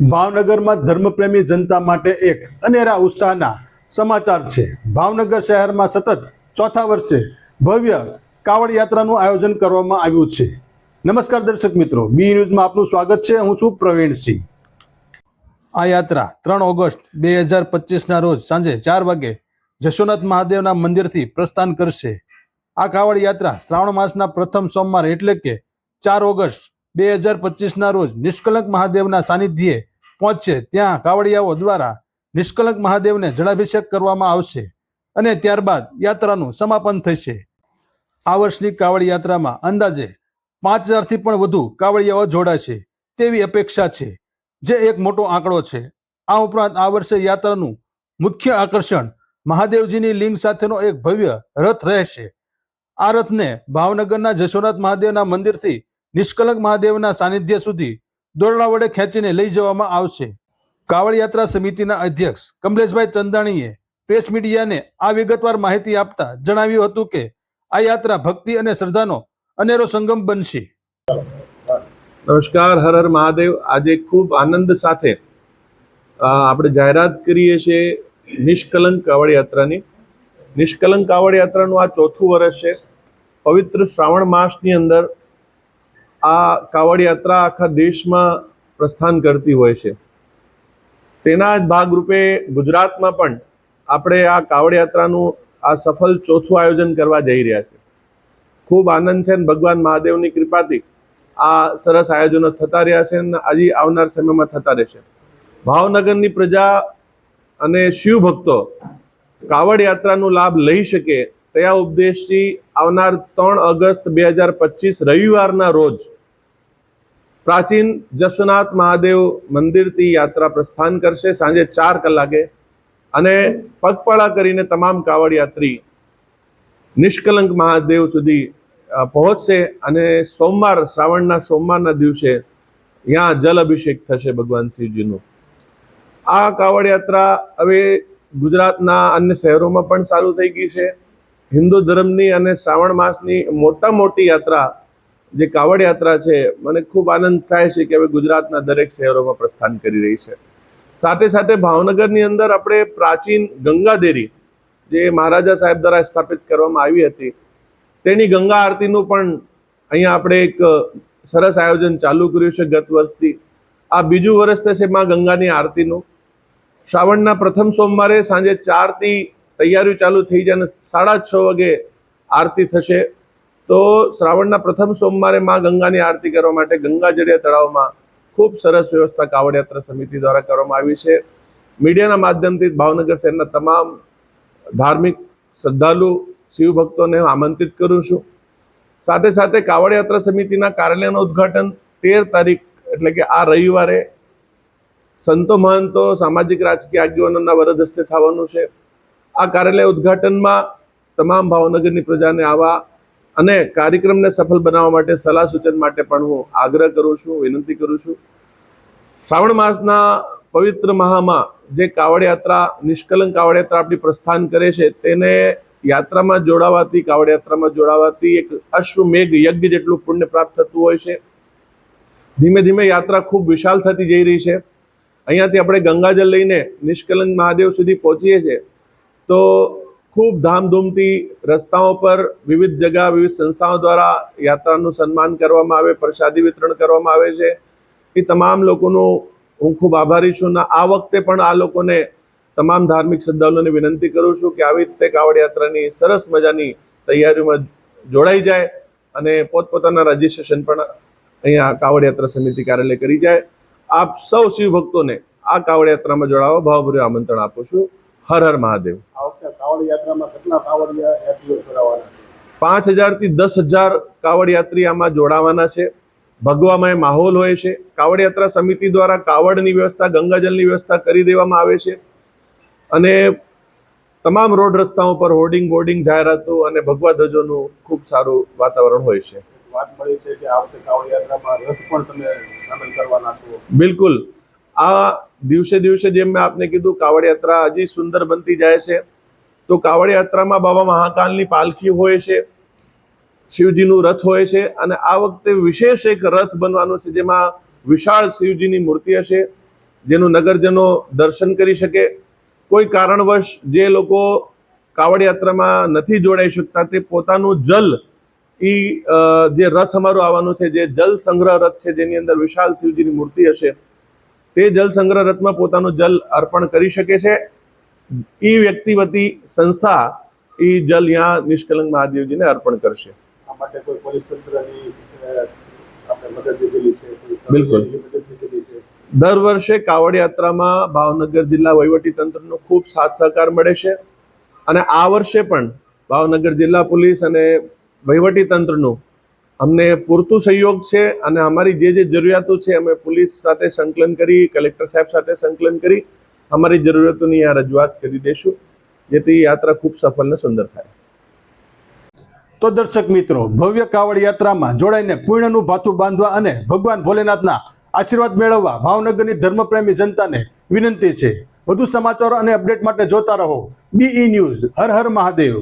ભાવનગરમાં ધર્મપ્રેમી જનતા માટે એક અનેરા ઉત્સાહના સમાચાર છે. ભાવનગર શહેરમાં સતત ચોથા વર્ષે ભવ્ય કાવડ યાત્રાનું આયોજન કરવામાં આવ્યું છે. નમસ્કાર દર્શક મિત્રો, બી ન્યૂઝમાં આપનું સ્વાગત છે. હું છું પ્રવીણસિંહ આ યાત્રા ત્રણ ઓગસ્ટ બે હજાર પચીસના રોજ સાંજે ચાર વાગે જશોનાથ મહાદેવના મંદિરથી પ્રસ્થાન કરશે. આ કાવડ યાત્રા શ્રાવણ માસના પ્રથમ સોમવાર એટલે કે ચાર ઓગસ્ટ બે હજાર પચીસના રોજ નિષ્કલંક મહાદેવના સાનિધ્યે પહોંચશે. ત્યાં કાવડિયાઓ દ્વારા નિષ્કલંક મહાદેવને જળાભિષેક કરવામાં આવશે અને ત્યારબાદ યાત્રાનું સમાપન થશે. આ વર્ષની કાવડ યાત્રામાં અંદાજે પાંચ હજારથી પણ વધુ કાવડિયાઓ જોડાશે તેવી અપેક્ષા છે, જે એક મોટો આંકડો છે. આ ઉપરાંત આ વર્ષે યાત્રાનું મુખ્ય આકર્ષણ મહાદેવજીની લિંગ સાથેનો એક ભવ્ય રથ રહેશે. આ રથને ભાવનગરના જશોનાથ મહાદેવના મંદિરથી નિષ્કલંક મહાદેવના સાનિધ્ય સુધી દોરડા વડે ખેંચીને લઈ જવામાં આવશે. કાવડ યાત્રા સમિતિના અધ્યક્ષ કમલેશભાઈ ચંદાણીએ પ્રેસ મીડિયાને આ વિગતવાર માહિતી આપતા જણાવ્યું હતું કે, આ યાત્રા ભક્તિ અને શ્રદ્ધાનો અનેરો સંગમ બનશે. નમસ્કાર, હર હર મહાદેવ. આજે ખૂબ આનંદ સાથે આપણે જાહેરાત કરીએ છીએ નિષ્કલંક કાવડ યાત્રાની. નિષ્કલંક કાવડ યાત્રાનું આ ચોથું વર્ષ છે. પવિત્ર શ્રાવણ માસની અંદર આ કાવડ યાત્રા આખા દેશમાં પ્રસ્થાન કરતી હોય છે. તેના જ ભાગરૂપે ગુજરાતમાં પણ આપણે આ કાવડ યાત્રાનું આ સફળ ચોથું આયોજન કરવા જઈ રહ્યા છે ખૂબ આનંદ છે અને ભગવાન મહાદેવની કૃપાથી આ સરસ આયોજનો થતા રહ્યા છે અને હજી આવનાર સમયમાં થતા રહેશે. ભાવનગરની પ્રજા અને શિવ ભક્તો કાવડ યાત્રાનો લાભ લઈ શકે તયા ઉપદેશથી આવનાર ત્રણ ઓગસ્ટ બે હજાર પચીસ રવિવારના રોજ પ્રાચીન જસોનાથ મહાદેવ મંદિરથી યાત્રા પ્રસ્થાન કરશે સાંજે ચાર કલાકે. અને પગપાળા કરીને તમામ કાવડ યાત્રી નિષ્કલંક મહાદેવ સુધી પહોંચશે અને સોમવાર, શ્રાવણના સોમવારના દિવસે ત્યાં જલ અભિષેક થશે ભગવાન શિવજીનું. આ કાવડ યાત્રા હવે ગુજરાતના અન્ય શહેરોમાં પણ ચાલુ થઈ ગઈ છે. હિન્દુ ધર્મની અને શ્રાવણ માસની મોટા મોટી યાત્રા જે કાવડ યાત્રા છે, મને ખૂબ આનંદ થાય છે કે હવે ગુજરાતના દરેક શહેરોમાં પ્રસ્થાન કરી રહી છે. સાથે સાથે ભાવનગરની અંદર આપણે પ્રાચીન ગંગાદેરી જે મહારાજા સાહેબ દ્વારા સ્થાપિત કરવામાં આવી હતી, તેની ગંગા આરતીનું પણ અહીંયા આપણે એક સરસ આયોજન ચાલુ કર્યું છે ગત વર્ષથી. આ બીજું વર્ષ થશે માં ગંગાની આરતીનું. શ્રાવણના પ્રથમ સોમવારે સાંજે ચારથી તૈયારીઓ ચાલુ થઈ જાય અને સાડા છ વાગે આરતી થશે. તો શ્રાવણના પ્રથમ સોમવારે માં ગંગાની આરતી કરવા માટે ગંગાજળિયા તળાવમાં ખૂબ સરસ વ્યવસ્થા કાવડ યાત્રા સમિતિ દ્વારા કરવામાં આવી છે. મીડિયાના માધ્યમથી ભાવનગર શહેરના તમામ ધાર્મિક શ્રદ્ધાળુ શિવભક્તોને હું આમંત્રિત કરું છું. સાથે સાથે કાવડ યાત્રા સમિતિના કાર્યાલયનું ઉદ્ઘાટન તેર તારીખ એટલે કે આ રવિવારે સંતો મહંતો, સામાજિક રાજકીય આગેવાનોના વરદ હસ્તે થવાનું છે. આ કાર્યાલય ઉદ્ઘાટનમાં તમામ ભાવનગરની પ્રજાને આવા અને કાર્યક્રમને સફળ બનાવવા માટે સલાહ સૂચન માટે પણ હું આગ્રહ કરું છું, વિનંતી કરું છું. શ્રાવણ માસના પવિત્ર મહામાં જે કાવડ યાત્રા નિષ્કલંક કાવડ યાત્રા આપણી પ્રસ્થાન કરે છે, તેને યાત્રામાં જોડાવાથી કાવડ યાત્રામાં જોડાવાથી એક અશ્વમેઘ યજ્ઞ જેટલું પુણ્ય પ્રાપ્ત થતું હોય છે. ધીમે ધીમે યાત્રા ખૂબ વિશાલ થતી જઈ રહી છે. અહીંયાથી આપણે ગંગાજળ લઈને નિષ્કલંક મહાદેવ સુધી પહોંચીએ છીએ. તો ખૂબ ધામધૂમથી રસ્તાઓ પર વિવિધ જગા વિવિધ સંસ્થાઓ દ્વારા યાત્રાનું સન્માન કરવામાં આવે, પ્રસાદી વિતરણ કરવામાં આવે છે. એ તમામ લોકોનું હું ખૂબ આભારી છું અને આ વખતે પણ આ લોકોને તમામ ધાર્મિક શ્રદ્ધાળુઓને વિનંતી કરું છું કે આવી રીતે કાવડ યાત્રાની સરસ મજાની તૈયારીઓમાં જોડાઈ જાય અને પોતપોતાના રજીસ્ટ્રેશન પણ અહીંયા કાવડ યાત્રા સમિતિ કાર્યાલય કરી જાય. આપ સૌ શિવ ભક્તોને આ કાવડ યાત્રામાં જોડાવા ભાવભર્યું આમંત્રણ આપું છું. હર હર મહાદેવ. કાવડ યાત્રામાં કેટલા કાવડ યાત્રીઓ જોડાવાના છે? પાંચ હજારથી દસ હજાર કાવડ યાત્રી આમાં જોડાવાના છે. ભગવામય માહોલ હોય છે. કાવડ યાત્રા સમિતિ દ્વારા કાવડની વ્યવસ્થા ગંગાજળની વ્યવસ્થા કરી દેવામાં આવે છે. અને તમામ રોડ રસ્તાઓ પર હોર્ડિંગ બોર્ડિંગ જાહેરાતો અને ભગવા ધ્વજોનું ખૂબ સારું વાતાવરણ હોય છે. વાત મળી છે કે આ વખતે કાવડ યાત્રામાં રથ પણ તમે સામેલ કરવાના છો. બિલકુલ. આ દિવસે દિવસે જેમ મેં આપને કીધું કાવડ યાત્રા હજી સુંદર બનતી જાય છે. તો કાવડ યાત્રામાં બાબા મહાકાલની પાલખી હોય છે, શિવજીનું રથ હોય છે અને આ વખતે વિશેષ એક રથ બનવાનો છે જેમાં વિશાળ શિવજીની મૂર્તિ હશે, જેનું નગરજનો દર્શન કરી શકે. કોઈ કારણવશ જે લોકો કાવડ યાત્રામાં નથી જોડાઈ શકતા તે પોતાનું જલ એ જે રથ અમારું આવવાનું છે, જે જલ સંગ્રહ રથ છે, જેની અંદર વિશાલ શિવજીની મૂર્તિ હશે, તે જલ સંગ્રહ રથમાં પોતાનું જલ અર્પણ કરી શકે છે. ઈ વ્યક્તિ વતી સંસ્થા એ જલ ત્યાં નિષ્કલંક મહાદેવજીને અર્પણ કરશે. બિલકુલ. દર વર્ષે કાવડ યાત્રામાં ભાવનગર જિલ્લા વહીવટી તંત્રનો ખૂબ સાથ સહકાર મળે છે. અને આ વર્ષે પણ ભાવનગર જિલ્લા પોલીસ અને વહીવટી તંત્રનું અમને પૂરતું સહયોગ છે અને અમારી જે જે જરૂરિયાતો છે અમે પોલીસ સાથે સંકલન કરી કલેક્ટર સાહેબ સાથે સંકલન કરી અમારી જરૂરિયાતોની આ રજૂઆત કરી દઈશું જેથી યાત્રા ખૂબ સફળ ને સુંદર થાય. તો દર્શક મિત્રો, ભવ્ય કાવડ યાત્રામાં જોડાઈને પૂર્ણનું ભાથું બાંધવા અને ભગવાન ભોલેનાથના આશીર્વાદ મેળવવા ભાવનગરની ધર્મપ્રેમી જનતાને વિનંતી છે. વધુ સમાચારો અને અપડેટ માટે જોતા રહો. બીઈ ન્યૂઝ હર હર મહાદેવ.